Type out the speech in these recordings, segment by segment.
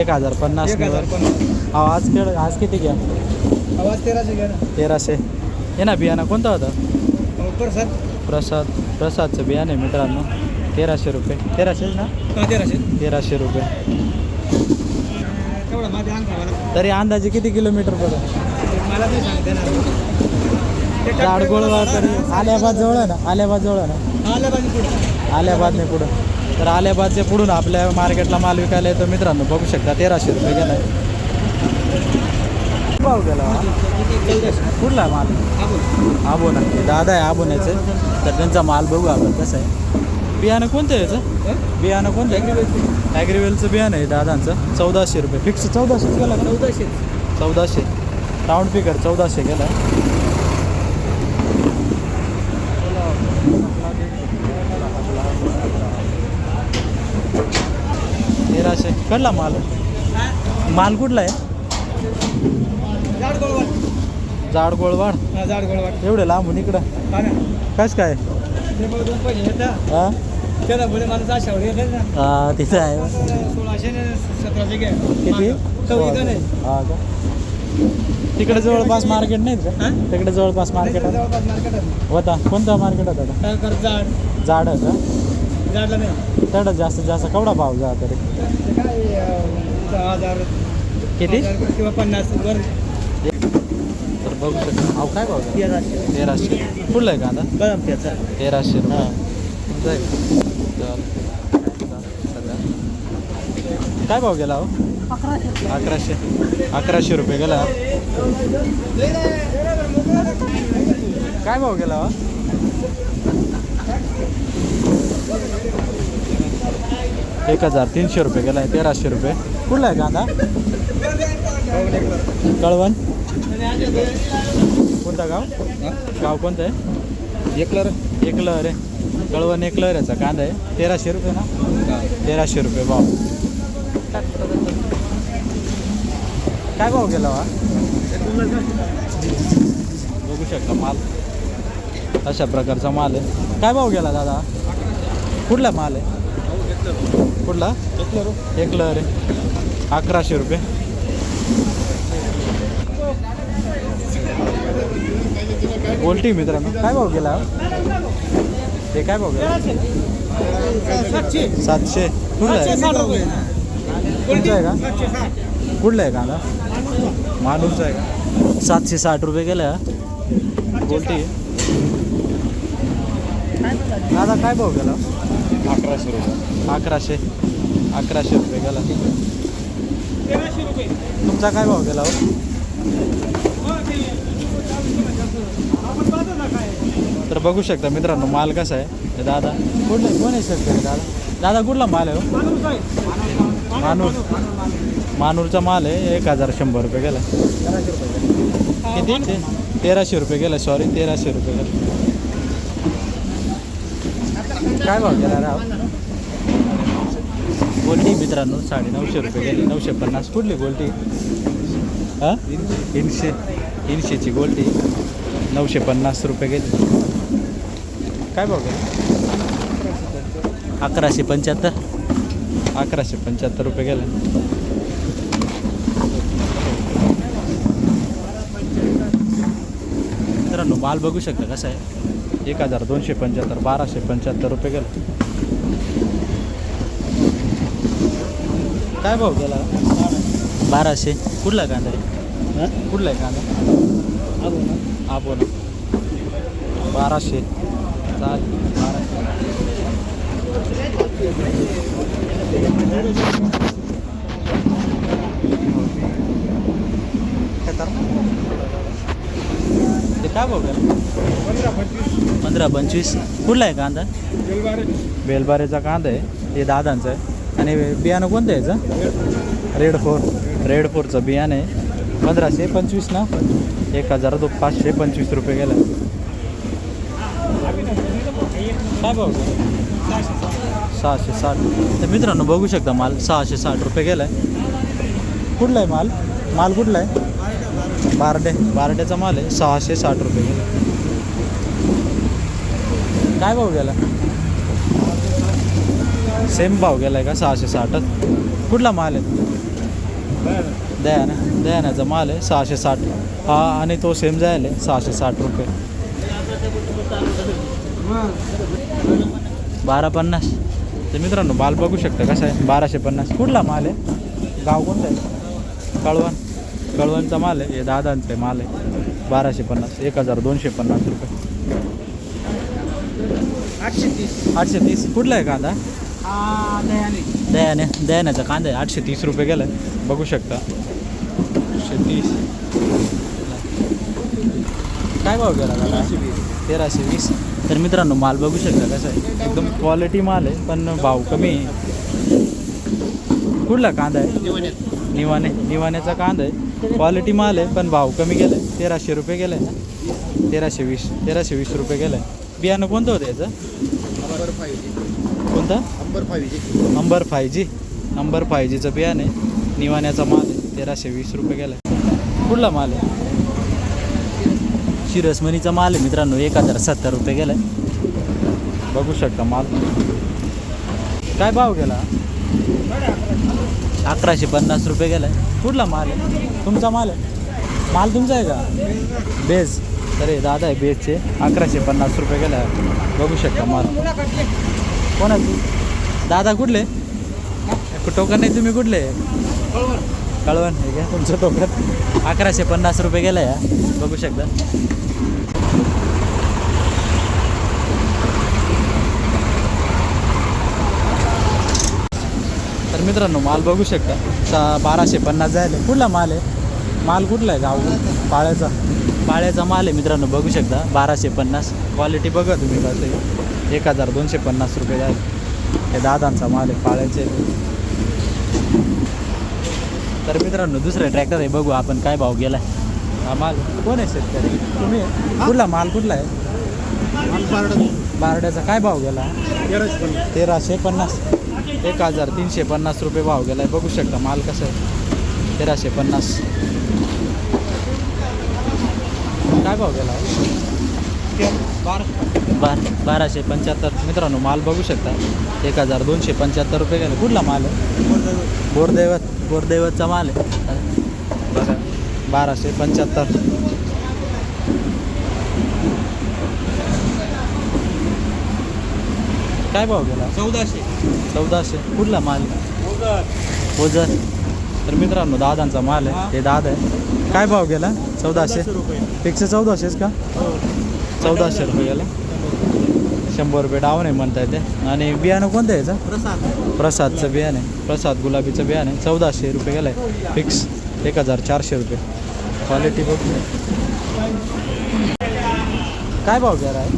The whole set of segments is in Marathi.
एक हजार पन्नास एक हजार पन्नास हा आज खेळ आज किती घ्या आवाज तेराशे घ्या ना तेराशे. हे ना बियाणं कोणतं होतं? अहो, प्रसाद. प्रसाद प्रसादचं बियाणं आहे मित्रांनो. तेराशे रुपये. तेराशेच ना? हा तेराशे. तेराशे रुपये. तेवढा माझ्या अंग मला तरी अंदाजे किती किलोमीटर पडेल मला नाही सांगते ना ते tractor जाडगोळवा वाला तरी ना, आल्याबाद जवळ आहे ना? आल्याबाद जवळ आहे ना? आल्या बाजू पुढे आल्याबादने पुढं. तर आल्याबादच्या पुढून आपल्या मार्केटला माल विकायला येतो. मित्रांनो बघू शकता तेराशे रुपये गेला भाव गेला कुठला आहे माल? हे दादा आहे आबोण्याचं तर त्यांचा माल बघू आपण कसं आहे. बियाणं कोणतं आहे याचं? बियाणं कोणतं आहे? ॲग्रिवेलचं बियाणं आहे दादांचं. चौदाशे रुपये. फिक्स चौदाशेच गेला चौदाशे चौदाशे. राऊंड फिगर चौदाशे गेला. तेराशे कडला माल? माल कुठला आहे? जाड गोळवाड हा जाड गोळवाट एवढे लांबून इकडं? कस काय? हा? तिथं आहे. किती? नाही. हा का? तिकडे जवळपास मार्केट नाहीत का? हा? तिकडे जवळपास मार्केट होता. कोणता मार्केट होता? जाड. का? नाही तेवढा जास्तीत जास्त केवढा भाव जा तरी? किती? किंवा पन्नास वर. तर बघू शकता. अहो काय भाव? तेराशे. तेराशे. कुठला आहे कांदा बरं त्याचा. तेराशे रुपये. का? काय भाव गेला हो? अकराशे. अकराशे रुपये गेला. काय भाव गेला एक हजार तीनशे रुपये गेला आहे तेराशे रुपये. कुठला आहे कांदा? कळवण? कोणता गाव? गाव कोणतं आहे? एकलर. एकलर आहे. कळवण एकलर याचा कांदा आहे. तेराशे रुपये ना? तेराशे रुपये भाव काय भाव गेला वा बघू शकता माल. अशा प्रकारचा माल आहे. काय भाव गेला दादा? कुठला माल आहे? कुठला? एकलर आहे अकराशे रुपये. गोल्टी मित्रांनो. काय भाव गेला? ते काय भाव गेला? सातशे. कुठला आहे? का? कुठला आहे कांदा मालूमचा आहे का? सातशे साठ रुपये गेला. गोल्टी दादा काय भाव गेला? अकराशे रुपये. अकराशे. अकराशे रुपये गेला. तेराशे रुपये. तुमचा काय भाव गेला हो? तर बघू शकता मित्रांनो माल कसा आहे? दादा कुठला कोण आहे शेतकरी दादा? दादा कुठला माल आहे हो? मानूर मानूरचा माल आहे एक हजार शंभर रुपये गेला. किती? तेराशे रुपये गेला सॉरी तेराशे रुपये गेला. काय भाव गेला राव गोल्टी मित्रांनो साडे नऊशे रुपये गेली नऊशे पन्नास. कुठली गोल्टी? हां? तीनशे. तीनशेची गोल्टी. नऊशे पन्नास रुपये गेली. काय भाव गेला? अकराशे पंच्याहत्तर. अकराशे पंच्याहत्तर रुपये गेले. मित्रांनो माल बघू शकता कसा आहे? एक हजार दोनशे पंच्याहत्तर बाराशे पंच्याहत्तर रुपये गेला. काय भाव गेला? बाराशे. कुठला कांदा आहे? कुठला आहे कांदा? आपण बाराशे. चालेल बाराशे. ते काय भाव गेला? पंधरा पंचवीस. पंधरा पंचवीस कुठला आहे कांदा? बेलबारे बेलबारेचा कांदा आहे. ते दादांचं आहे. आणि बियाणं कोणतं याचं? Red four. रेड फोरचं बियाणं आहे. पंधराशे पंचवीस ना? एक हजार दो पाचशे पंचवीस रुपये गेला? सहाशे साठ. तर मित्रांनो बघू शकता माल सहाशे साठ रुपये गेला आहे कुठला आहे माल? माल कुठला आहे? बारडे. बारड्याचा माल आहे सहाशे साठ रुपये गेला. काय भाव गेला? सेम भाव गेला आहे का सहाशे साठच? कुठला माल आहे? दयाना दयानाचा माल आहे सहाशे साठ. हा आणि तो सेम जायला आहे सहाशे साठ रुपये. बारा पन्नास. तर मित्रांनो माल बघू शकता कसा आहे? बाराशे पन्नास. कुठला माल आहे? गाव कोणतं आहे? कळवण. कळवणचा माल आहे. हे दादांचा आहे माल आहे. बाराशे पन्नास. एक हजार दोनशे पन्नास रुपये. आठशे तीस. आठशे तीस. कुठला आहे कांदा? दयाने. दयाने दयाण्याचा कांदा आहे. आठशे तीस रुपये गेला. आहे बघू शकता. आठशे तीस. काय भाव गेला दादा? तेराशे वीस. तर मित्रांनो माल बघू शकता कसं आहे. एकदम क्वालिटी माल आहे पण भाव कमी आहे. कुठला कांदा आहे? निवाने निवाण्याचा कांदा आहे. क्वालिटी माल आहे पण भाव कमी गेला. आहे तेराशे रुपये गेला. आहे ना तेराशे वीस. तेराशे वीस रुपये गेलं. आहे बियाणं कोणतं होतं याचं? अंबर कोणतं Ambar five number five G. Number five जीचं बियाणे निवाण्याचा माल आहे. तेराशे वीस रुपये गेला कुठला माल आहे? शिरसमणीचा माल आहे मित्रांनो. एक हजार सत्तर रुपये गेला आहे बघू शकता माल. काय भाव गेला? अकराशे पन्नास रुपये गेला आहे कुठला माल आहे? तुमचा माल आहे? माल तुमचा आहे का? बेज हे दादा आहे बेजचे अकराशे पन्नास रुपये गेला आहे बघू शकता माल. कोणाची? दादा कुठले? टोकन नाही तुम्ही कुठले? कळवण. हे घ्या तुमचं टोकन. अकराशे पन्नास रुपये गेलं या. बघू शकता. तर मित्रांनो माल बघू शकता. सा बाराशे पन्नास जायला कुठला माल आहे? माल कुठला आहे गाव? पाळ्याचा. पाळ्याचा माल आहे मित्रांनो बघू शकता. बाराशे पन्नास. क्वालिटी बघा तुम्ही कसं एक हजार दोनशे पन्नास रुपये जायला हे दादांचा माल आहे पाळ्याचे. तर मित्रांनो दुसरा ट्रॅक्टर आहे बघू आपण काय भाव गेलाय. हा माल कोण आहे शेतकरी? तुम्ही? कुठला माल कुठला आहे? बारड्याचा काय भाव गेला? तेराशे पन्नास. एक हजार तीनशे पन्नास रुपये भाव गेलाय. बघू शकता माल कसं आहे. तेराशे पन्नास. काय भाव गेला हो? बार. बाराशे पंच्याहत्तर. मित्रांनो माल बघू शकता. एक हजार दोनशे पंच्याहत्तर रुपये गेला. कुठला माल आहे? बोरदैवत. बोरदैवतचा माल आहे. बघा. बाराशे पंच्याहत्तर. काय भाव गेला? चौदाशे. चौदाशे. कुठला माल? ओझर. तर मित्रांनो दादांचा माल आहे. ते दादा आहे. काय भाव गेला? चौदाशे. रुपये. फिक्स चौदाशेच का? चौदाशे रुपये गेला. शंभर रुपये डाऊन आहे म्हणता येते आणि बियाणं कोणतं आहे याचं? प्रसाद प्रसादचं बियाणं आहे. प्रसाद गुलाबीचं बियाणं आहे. चौदाशे रुपये गेलं आहे फिक्स एक हजार चारशे रुपये. क्वालिटी बघ काय भाव घ्या आहे?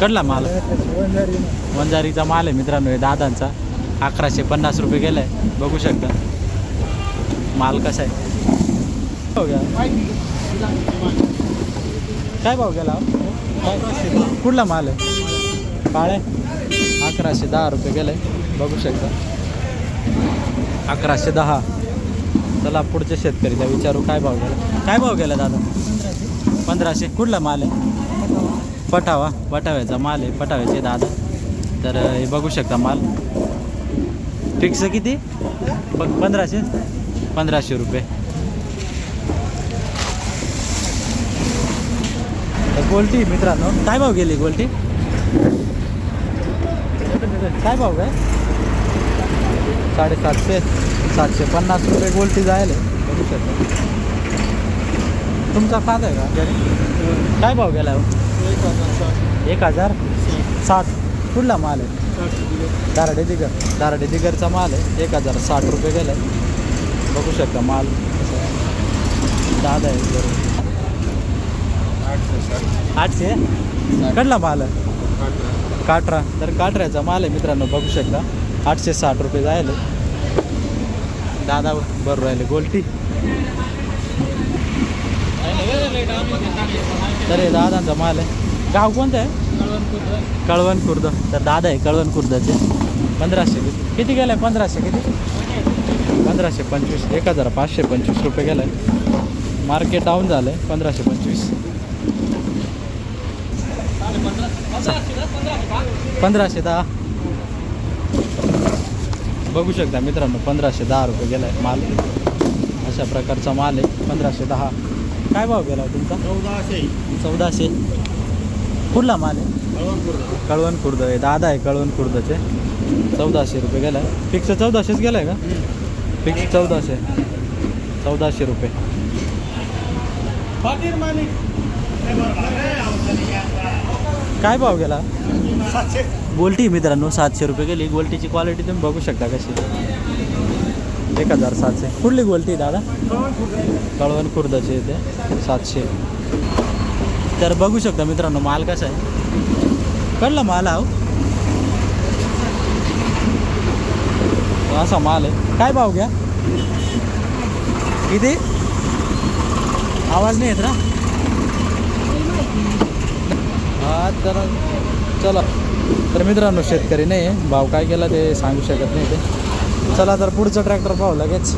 कडला माल. वंजारीचा माल आहे मित्रांनो हे दादांचा. अकराशे पन्नास रुपये गेला आहे बघू शकता. माल कसा आहे? हो गेला? काय भाव गेला? काय कुठला माल आहे? काळे? अकराशे दहा रुपये गेले. बघू शकता. अकराशे दहा. चला पुढच्या शेतकरीचा विचारू काय भाव गेला? काय भाव गेला दादा? पंधराशे. कुठला माल आहे? पटावा पटाव्याचा माल आहे पटाव्याचे दादा. तर हे बघू शकता माल. फिक्स किती? बघ पंधराशे? पंधराशे रुपये. गोल्टी मित्रांनो. काय भाव गेली गोल्टी काय भाव काय? साडेसातशे सातशे पन्नास रुपये गोल्टी जायला. बघू शकता. तुमचा खात आहे का घरी? काय भाव गेला हो? एक हजार साठ. कुठला माल आहे? दाराडे दिगर दाराडे दिगरचा माल आहे. एक हजार साठ रुपये गेला बघू शकता माल. आहे. दादा आहे बरोबर आठशे? कडला माल आहे. काटरा तर काटऱ्याचा माल आहे मित्रांनो बघू शकता. आठशे साठ रुपये जायले. दादा बरं राहिले गोल्टी. तर हे दादांचा माल आहे. गाव कोणतं आहे? कळवण खुर्द तर दादा आहे कळवण खुर्दाचे पंधराशे किती किती गेलं आहे पंधराशे किती? पंधराशे पंचवीस. एक हजार पाचशे पंचवीस रुपये गेलं आहे मार्केट डाऊन झालं आहे पंधराशे पंचवीस. पंधराशे दहा. बघू शकता मित्रांनो पंधराशे दहा रुपये गेला आहे माल. अशा प्रकारचा माल आहे. पंधराशे दहा. काय भाव गेला हो तुमचा? चौदाशे. चौदाशे. कुठला माल आहे? कळवण खुर्द आहे. दादा आहे कळवण खुर्दचे चौदाशे रुपये गेला आहे फिक्स चौदाशेच गेला आहे का फिक्स चौदाशे. चौदाशे रुपये. काय भाव गेला? गोल्टी मित्रांनो सातशे रुपये गेली. गोल्टीची क्वालिटी तुम्ही बघू शकता कशी. एक हजार सातशे. कुठली गोल्टी दादा? कळवण खुर्दाचे ते. सातशे. तर बघू शकता मित्रांनो माल कसा आहे. कळला माल हा हो? असा माल आहे. काय भाव घ्या किती? आवाज नाही येत ना? हा तर चला. तर मित्रांनो शेतकरी नाही आहे. भाव काय केला ते सांगू शकत नाही ते. चला तर पुढचं ट्रॅक्टर पाहू लगेच.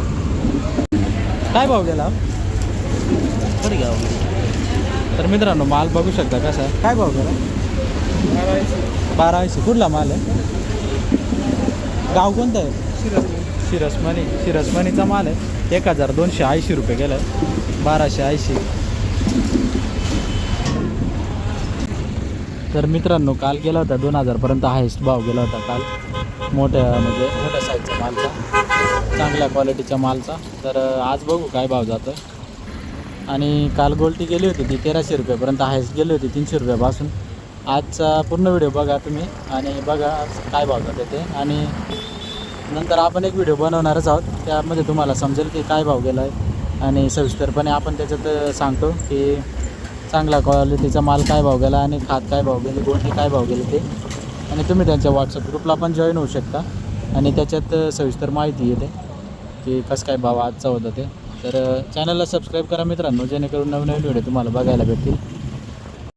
काय भाव गेला? थोडी घ्या तर मित्रांनो माल बघू शकता कसा आहे. काय भाव गेला? बारा ऐंशी कुठला माल आहे? गाव कोणतं आहे? शिरसमणी. शिरसमणीचा माल आहे. एक हजार दोनशे ऐंशी रुपये गेला आहे बाराशे ऐंशी. तर मित्रांनो काल गेला होता दोन हजारपर्यंत हायेस्ट भाव गेला होता काल. मोठ्या म्हणजे मोठ्या साईजचा मालचा. चांगल्या क्वालिटीच्या मालचा. तर आज बघू काय भाव जातो आणि काल गोल्टी गेली होती ती तेराशे रुपयापर्यंत हायेस्ट गेली होती तीनशे रुपयापासून. आजचा पूर्ण व्हिडिओ बघा तुम्ही आणि बघा काय भाव जाते ते. आणि नंतर आपण एक व्हिडिओ बनवणारच आहोत. त्यामध्ये तुम्हाला समजेल की काय भाव गेला आहे आणि सविस्तरपणे आपण त्याच्यात सांगतो की चांगला क्वालिटीचा माल काय भाव गेला आणि खात काय भाव गेले गोंडी काय भाव गेले ते. आणि तुम्ही त्यांच्या व्हॉट्सअप ग्रुपला पण जॉईन होऊ शकता. आणि त्याच्यात सविस्तर माहिती येते की कसं काय भाव आजचा होता ते. तर चॅनलला सबस्क्राईब करा मित्रांनो जेणेकरून नवीन नवीन व्हिडिओ तुम्हाला बघायला भेटतील.